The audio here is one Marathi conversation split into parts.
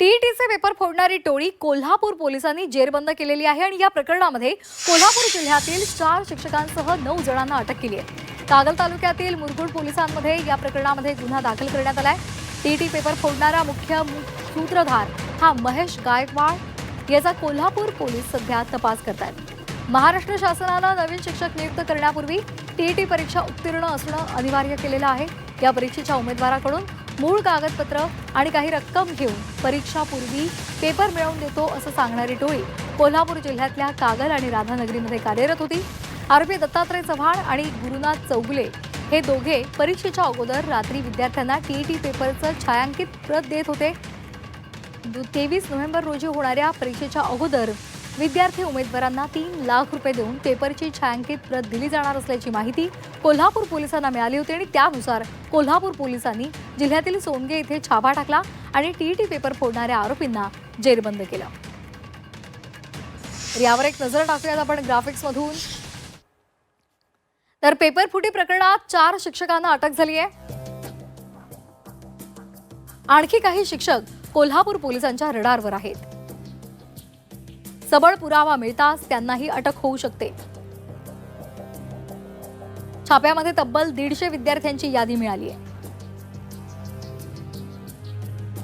टीईटीचे पेपर फोडणारी टोळी कोल्हापूर पोलिसांनी जेरबंद केलेली आहे आणि या प्रकरणामध्ये कोल्हापूर जिल्ह्यातील चार शिक्षकांसह नऊ जणांना अटक केली आहे. कागल तालुक्यातील मुरगुड पोलिसांमध्ये या प्रकरणामध्ये गुन्हा दाखल करण्यात आलाय. टीईटी पेपर फोडणारा मुख्य सूत्रधार हा महेश गायकवाड. याचा कोल्हापूर पोलीस सध्या तपास करत आहेत महाराष्ट्र शासनानं नवीन शिक्षक नियुक्त करण्यापूर्वी टीईटी परीक्षा उत्तीर्ण असणं अनिवार्य केलेलं आहे. या परीक्षेच्या उमेदवाराकडून मूळ कागदपत्र आणि काही रक्कम घेऊन परीक्षापूर्वी पेपर मिळवून देतो असं सांगणारी टोळी कोल्हापूर जिल्ह्यातल्या कागल आणि राधानगरीमध्ये कार्यरत होती. आरोपी दत्तात्रय चव्हाण आणि गुरुनाथ चौगुले हे दोघे परीक्षेच्या अगोदर रात्री विद्यार्थ्यांना टीईटी पेपरचं छायांकित प्रत देत होते. तेवीस नोव्हेंबर रोजी होणाऱ्या परीक्षेच्या अगोदर विद्यार्थी उमेदवारांना तीन लाख रुपये देऊन पेपरची छायांकित प्रत दिली जाणार असल्याची माहिती कोल्हापूर पोलिसांना मिळाली होती आणि त्यानुसार कोल्हापूर पोलिसांनी जिल्ह्यातील सोनगे इथे छापा टाकला आणि टीईटी पेपर फोडणाऱ्या आरोपींना जेरबंद केलं. तर यावर एक नजर टाकूयात आपण ग्राफिक्समधून. तर पेपर फुटी प्रकरणात चार शिक्षकांना अटक झाली आहे. आणखी काही शिक्षक कोल्हापूर पोलिसांच्या रडारवर आहेत. सबळ पुरावा मिळताच त्यांनाही अटक होऊ शकते. छाप्यामध्ये तब्बल दीडशे विद्यार्थ्यांची यादी मिळाली आहे.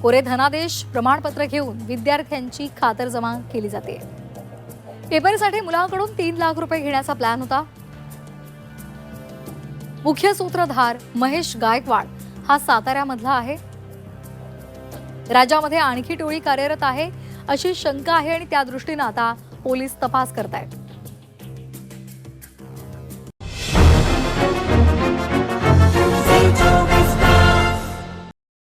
कोरे धनादेश प्रमाणपत्र घेऊन विद्यार्थ्यांची खातरजमा केली जाते. पेपरसाठी मुलांकडून तीन लाख रुपये घेण्याचा प्लॅन होता. मुख्य सूत्रधार महेश गायकवाड हा साताऱ्यामधला आहे. राज्यामध्ये आणखी टोळी कार्यरत आहे. अशी शंका आहे आणि त्या दृष्टीनं आता पोलीस तपास करतायत.